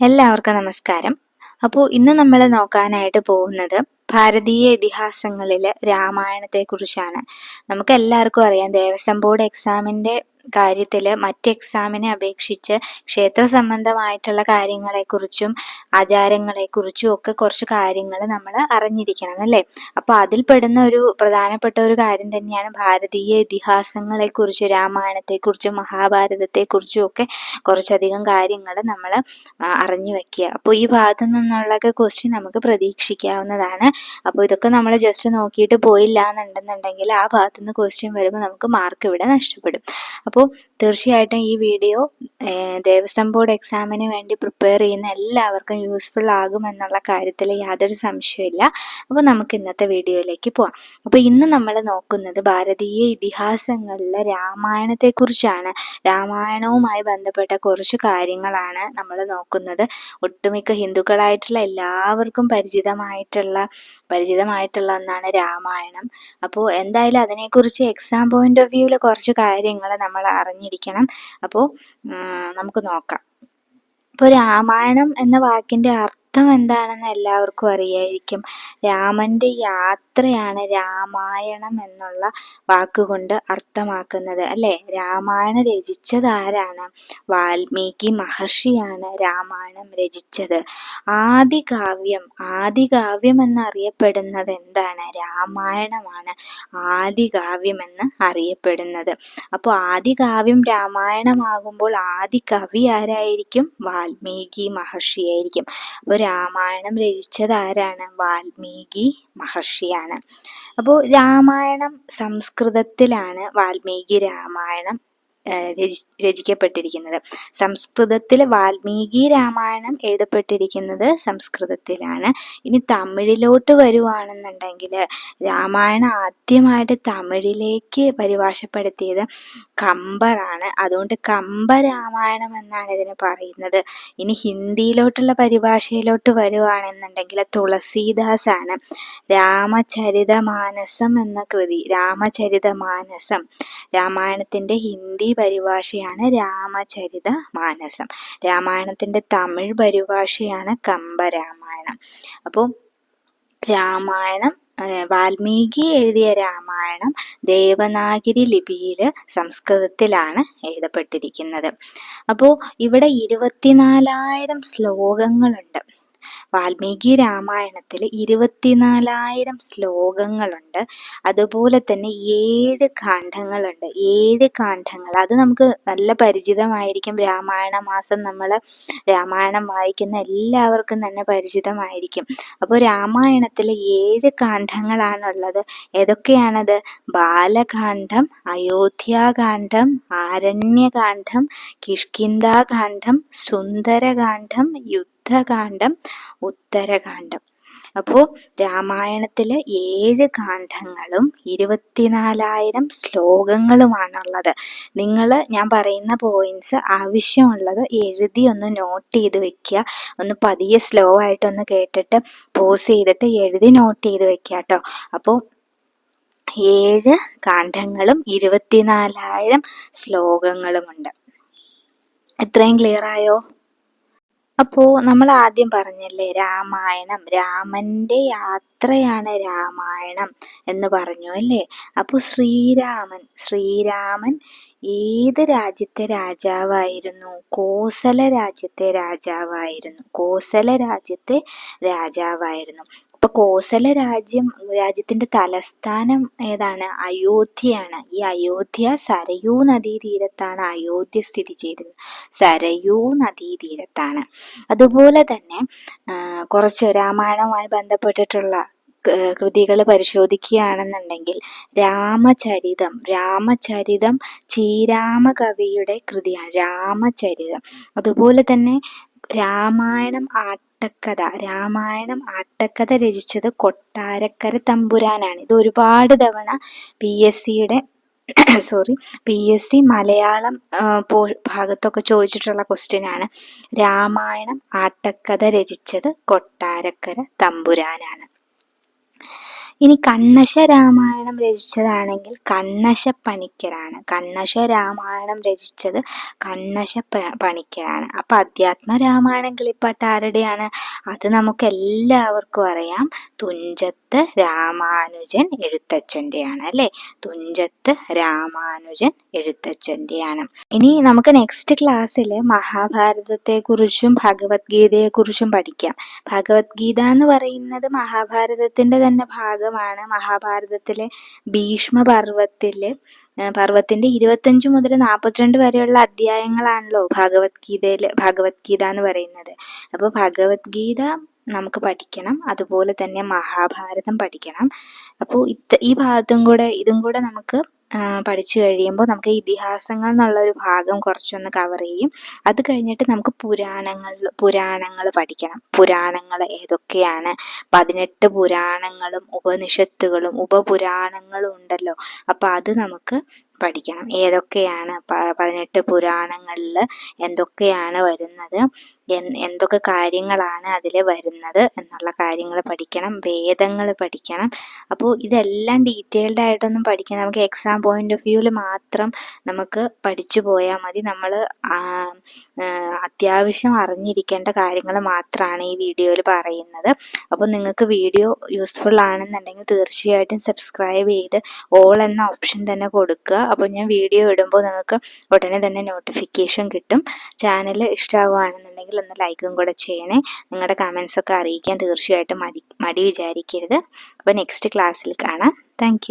എല്ലാവർക്കും നമസ്കാരം. അപ്പോൾ ഇന്ന് നമ്മൾ നോക്കാനായിട്ട് പോകുന്നത് ഭാരതീയ ഇതിഹാസങ്ങളിലെ രാമായണത്തെക്കുറിച്ചാണ് നമുക്ക് എല്ലാവർക്കും അറിയാം ദേവസ്വം ബോർഡ് എക്സാമിന്റെ കാര്യത്തിൽ മറ്റ് എക്സാമിനെ അപേക്ഷിച്ച് ക്ഷേത്ര സംബന്ധമായിട്ടുള്ള കാര്യങ്ങളെക്കുറിച്ചും ആചാരങ്ങളെക്കുറിച്ചും ഒക്കെ കുറച്ച് കാര്യങ്ങൾ നമ്മൾ അറിഞ്ഞിരിക്കണം അല്ലേ? അപ്പോൾ അതിൽ പെടുന്ന ഒരു പ്രധാനപ്പെട്ട ഒരു കാര്യം തന്നെയാണ് ഭാരതീയ ഇതിഹാസങ്ങളെക്കുറിച്ച് രാമായണത്തെക്കുറിച്ചും മഹാഭാരതത്തെക്കുറിച്ചും ഒക്കെ കുറച്ചധികം കാര്യങ്ങൾ നമ്മൾ അറിഞ്ഞു വെക്കുക. അപ്പോൾ ഈ ഭാഗത്തു നിന്നുള്ളൊക്കെ ക്വസ്റ്റ്യൻ നമുക്ക് പ്രതീക്ഷിക്കാവുന്നതാണ്. അപ്പോൾ ഇതൊക്കെ നമ്മൾ ജസ്റ്റ് നോക്കിയിട്ട് പോയില്ല എന്നുണ്ടെന്നുണ്ടെങ്കിൽ ആ ഭാഗത്തുനിന്ന് ക്വസ്റ്റ്യൻ വരുമ്പോൾ നമുക്ക് മാർക്ക് ഇവിടെ നഷ്ടപ്പെടും. അപ്പോൾ തീർച്ചയായിട്ടും ഈ വീഡിയോ ദേവസ്വം ബോർഡ് എക്സാമിന് വേണ്ടി പ്രിപ്പയർ ചെയ്യുന്ന എല്ലാവർക്കും യൂസ്ഫുൾ ആകുമെന്നുള്ള കാര്യത്തിൽ യാതൊരു സംശയമില്ല അപ്പോൾ നമുക്ക് ഇന്നത്തെ വീഡിയോയിലേക്ക് പോവാം. അപ്പോൾ ഇന്ന് നമ്മൾ നോക്കുന്നത് ഭാരതീയ ഇതിഹാസങ്ങളിലെ രാമായണത്തെക്കുറിച്ചാണ്. രാമായണവുമായി ബന്ധപ്പെട്ട കുറച്ച് കാര്യങ്ങളാണ് നമ്മൾ നോക്കുന്നത്. ഒട്ടുമിക്ക ഹിന്ദുക്കളായിട്ടുള്ള എല്ലാവർക്കും പരിചിതമായിട്ടുള്ള പരിചിതമായിട്ടുള്ള ഒന്നാണ് രാമായണം. അപ്പോൾ എന്തായാലും അതിനെക്കുറിച്ച് എക്സാം പോയിന്റ് ഓഫ് വ്യൂവിൽ കുറച്ച് കാര്യങ്ങൾ നമ്മൾ അറിഞ്ഞിരിക്കണം. അപ്പോൾ നമുക്ക് നോക്കാം. ഇപ്പോൾ രാമായണം എന്ന വാക്കിന്റെ അർത്ഥം എന്താണെന്ന് എല്ലാവർക്കും അറിയായിരിക്കും. രാമന്റെ യാത്രയാണ് രാമായണം എന്നുള്ള വാക്കുകൊണ്ട് അർത്ഥമാക്കുന്നത് അല്ലേ? രാമായണം രചിച്ചത് ആരാണ്? വാൽമീകി മഹർഷിയാണ് രാമായണം രചിച്ചത്. ആദി കാവ്യം ആദികാവ്യം ആദികാവ്യം എന്നറിയപ്പെടുന്നത് എന്താണ്? രാമായണമാണ് ആദി കാവ്യം എന്ന് അറിയപ്പെടുന്നത്. അപ്പോൾ ആദികാവ്യം രാമായണമാകുമ്പോൾ ആദി കവി ആരായിരിക്കും? വാൽമീകി മഹർഷിയായിരിക്കും അപ്പോൾ രാമായണം രചിച്ചത് ആരാണ്? വാൽമീകി മഹർഷിയാണ്. അപ്പോൾ രാമായണം സംസ്കൃതത്തിലാണ് വാൽമീകി രാമായണം രചിക്കപ്പെട്ടിരിക്കുന്നത്. സംസ്കൃതത്തിൽ വാൽമീകി രാമായണം എഴുതപ്പെട്ടിരിക്കുന്നത് സംസ്കൃതത്തിലാണ്. ഇനി തമിഴിലോട്ട് വരുവാണെന്നുണ്ടെങ്കിൽ രാമായണം ആദ്യമായിട്ട് തമിഴിലേക്ക് പരിഭാഷപ്പെടുത്തിയത് കമ്പറാണ്. അതുകൊണ്ട് കമ്പ രാമായണം എന്നാണ് ഇതിനെ പറയുന്നത്. ഇനി ഹിന്ദിയിലോട്ടുള്ള പരിഭാഷയിലോട്ട് വരുവാണെന്നുണ്ടെങ്കിൽ തുളസീദാസാണ്. രാമചരിതമാനസം എന്ന കൃതി രാമചരിതമാനസം. രാമായണത്തിന്റെ ഹിന്ദി പരിഭാഷയാണ് രാമചരിത മാനസം. രാമായണത്തിന്റെ തമിഴ് പരിഭാഷയാണ് കമ്പരാമായണം. അപ്പോൾ രാമായണം വാൽമീകി എഴുതിയ രാമായണം ദേവനാഗിരി ലിപിയിൽ സംസ്കൃതത്തിലാണ് എഴുതപ്പെട്ടിരിക്കുന്നത്. അപ്പോൾ ഇവിടെ ഇരുപത്തിനാലായിരം ശ്ലോകങ്ങളുണ്ട്. വാൽമീകി രാമായണത്തിൽ ഇരുപത്തിനാലായിരം ശ്ലോകങ്ങളുണ്ട്. അതുപോലെ തന്നെ ഏഴ് കാണ്ഡങ്ങളുണ്ട് ഏഴ് കാണ്ഡങ്ങൾ അത് നമുക്ക് നല്ല പരിചിതമായിരിക്കും. രാമായണ മാസം നമ്മൾ രാമായണം വായിക്കുന്ന എല്ലാവർക്കും തന്നെ പരിചിതമായിരിക്കും. അപ്പോൾ രാമായണത്തിൽ ഏഴ് കാണ്ഡങ്ങളാണുള്ളത് ഏതൊക്കെയാണത്? ബാലകാന്ഡം അയോധ്യാകാന്ഡം ആരണ്യകാന്ഡം കിഷ്കിന്ധാകാന്ഡം സുന്ദരകാന്ഡം യുദ്ധ യുദ്ധകാന്ഡം ഉത്തരകാന്ഡം. അപ്പോൾ രാമായണത്തിലെ ഏഴ് കാന്ഡങ്ങളും ഇരുപത്തിനാലായിരം ശ്ലോകങ്ങളുമാണുള്ളത്. നിങ്ങൾ ഞാൻ പറയുന്ന പോയിന്റ്സ് ആവശ്യമുള്ളത് എഴുതി ഒന്ന് നോട്ട് ചെയ്ത് വെക്കുക. ഒന്ന് പതിയെ സ്ലോ ആയിട്ടൊന്ന് കേട്ടിട്ട് പോസ് ചെയ്തിട്ട് എഴുതി നോട്ട് ചെയ്ത് വെക്കുക കേട്ടോ. അപ്പോൾ ഏഴ് കാന്ഡങ്ങളും ഇരുപത്തിനാലായിരം ശ്ലോകങ്ങളുമുണ്ട്. ഇത്രയും ക്ലിയർ ആയോ? അപ്പോൾ നമ്മൾ ആദ്യം പറഞ്ഞല്ലേ രാമായണം. രാമന്റെ യാത്രയാണ് രാമായണം എന്ന് പറഞ്ഞു അല്ലേ? അപ്പോൾ ശ്രീരാമൻ ശ്രീരാമൻ ഏത് രാജ്യത്തെ രാജാവായിരുന്നു? കോസല രാജ്യത്തെ രാജാവായിരുന്നു. കോസല രാജ്യത്തെ രാജാവായിരുന്നു. അപ്പൊ കോസല രാജ്യം രാജ്യത്തിന്റെ തലസ്ഥാനം ഏതാണ്? അയോധ്യയാണ്. ഈ അയോധ്യ സരയൂ നദീതീരത്താണ് അയോധ്യ സ്ഥിതി ചെയ്തിരുന്നത് സരയൂ നദീതീരത്താണ്. അതുപോലെ തന്നെ കുറച്ച് രാമായണവുമായി ബന്ധപ്പെട്ടിട്ടുള്ള കൃതികൾ പരിശോധിക്കുകയാണെന്നുണ്ടെങ്കിൽ രാമചരിതം രാമചരിതം ചീരാമ കവിയുടെ കൃതിയാണ് രാമചരിതം. അതുപോലെ തന്നെ രാമായണം ആട്ടക്കഥ. രാമായണം ആട്ടക്കഥ രചിച്ചത് കൊട്ടാരക്കര തമ്പുരാനാണ്. ഇത് ഒരുപാട് തവണ പി എസ് സിയുടെ sorry P S C Malayalam ഭാഗത്തൊക്കെ ചോദിച്ചിട്ടുള്ള ക്വസ്റ്റ്യൻ ആണ്. രാമായണം ആട്ടക്കഥ രചിച്ചത് കൊട്ടാരക്കര തമ്പുരാനാണ്. ഇനി കണ്ണശ രാമായണം രചിച്ചതാണെങ്കിൽ കണ്ണശ പണിക്കരാണ്. കണ്ണശ രാമായണം രചിച്ചത് കണ്ണശ പണിക്കരാണ്. അപ്പൊ അധ്യാത്മ രാമായണം കിളിപ്പാട്ട് ആരുടെയാണ്? അത് നമുക്ക് എല്ലാവർക്കും അറിയാം. തുഞ്ചത്ത് രാമാനുജൻ എഴുത്തച്ഛന്റെയാണ് അല്ലെ? തുഞ്ചത്ത് രാമാനുജൻ എഴുത്തച്ഛന്റെയാണ് ഇനി നമുക്ക് നെക്സ്റ്റ് ക്ലാസ്സിൽ മഹാഭാരതത്തെക്കുറിച്ചും ഭഗവത്ഗീതയെക്കുറിച്ചും പഠിക്കാം. ഭഗവത്ഗീത എന്ന് പറയുന്നത് മഹാഭാരതത്തിന്റെ തന്നെ ഭാഗമാണ്. മഹാഭാരതത്തിലെ ഭീഷ്മ പർവത്തിലെ പർവത്തിന്റെ ഇരുപത്തഞ്ച് മുതൽ നാൽപ്പത്തിരണ്ട് വരെയുള്ള അധ്യായങ്ങളാണല്ലോ ഭഗവത്ഗീതയിൽ ഭഗവത്ഗീത എന്ന് പറയുന്നത്. അപ്പോൾ ഭഗവത്ഗീത നമുക്ക് പഠിക്കണം. അതുപോലെ തന്നെ മഹാഭാരതം പഠിക്കണം. അപ്പോൾ ഇത് ഈ ഭാഗത്തും കൂടെ ഇതും കൂടെ നമുക്ക് പഠിച്ചു കഴിയുമ്പോൾ നമുക്ക് ഇതിഹാസങ്ങൾ എന്നുള്ള ഒരു ഭാഗം കുറച്ചൊന്ന് കവർ ചെയ്യും. അത് കഴിഞ്ഞിട്ട് നമുക്ക് പുരാണങ്ങൾ പുരാണങ്ങൾ പഠിക്കണം. പുരാണങ്ങൾ ഏതൊക്കെയാണ്? പതിനെട്ട് പുരാണങ്ങളും ഉപനിഷത്തുകളും ഉപപുരാണങ്ങളും ഉണ്ടല്ലോ. അപ്പം അത് നമുക്ക് പഠിക്കണം. ഏതൊക്കെയാണ്? പതിനെട്ട് പുരാണങ്ങളിൽ എന്തൊക്കെയാണ് വരുന്നത്? എന്തൊക്കെ കാര്യങ്ങളാണ് അതിൽ വരുന്നത് എന്നുള്ള കാര്യങ്ങൾ പഠിക്കണം വേദങ്ങൾ പഠിക്കണം. അപ്പോൾ ഇതെല്ലാം ഡീറ്റെയിൽഡ് ആയിട്ടൊന്നും പഠിക്കണം. നമുക്ക് എക്സാം പോയിന്റ് ഓഫ് വ്യൂവിൽ മാത്രം നമുക്ക് പഠിച്ചു പോയാൽ മതി. നമ്മൾ അത്യാവശ്യം അറിഞ്ഞിരിക്കേണ്ട കാര്യങ്ങൾ മാത്രമാണ് ഈ വീഡിയോയിൽ പറയുന്നത്. അപ്പോൾ നിങ്ങൾക്ക് വീഡിയോ യൂസ്ഫുൾ ആണെന്നുണ്ടെങ്കിൽ തീർച്ചയായിട്ടും സബ്സ്ക്രൈബ് ചെയ്ത് ഓൾ എന്ന ഓപ്ഷൻ തന്നെ കൊടുക്കുക. അപ്പോൾ ഞാൻ വീഡിയോ ഇടുമ്പോൾ നിങ്ങൾക്ക് ഉടനെ തന്നെ നോട്ടിഫിക്കേഷൻ കിട്ടും. ചാനൽ ഇഷ്ടമാവുകയാണെന്നുണ്ടെങ്കിൽ ഒന്ന് ലൈക്കും കൂടെ ചെയ്യണേ. നിങ്ങളുടെ കമൻസ് ഒക്കെ അറിയിക്കാൻ തീർച്ചയായിട്ടും മടി മടി വിചാരിക്കരുത്. അപ്പോൾ നെക്സ്റ്റ് ക്ലാസ്സിൽ കാണാം. താങ്ക്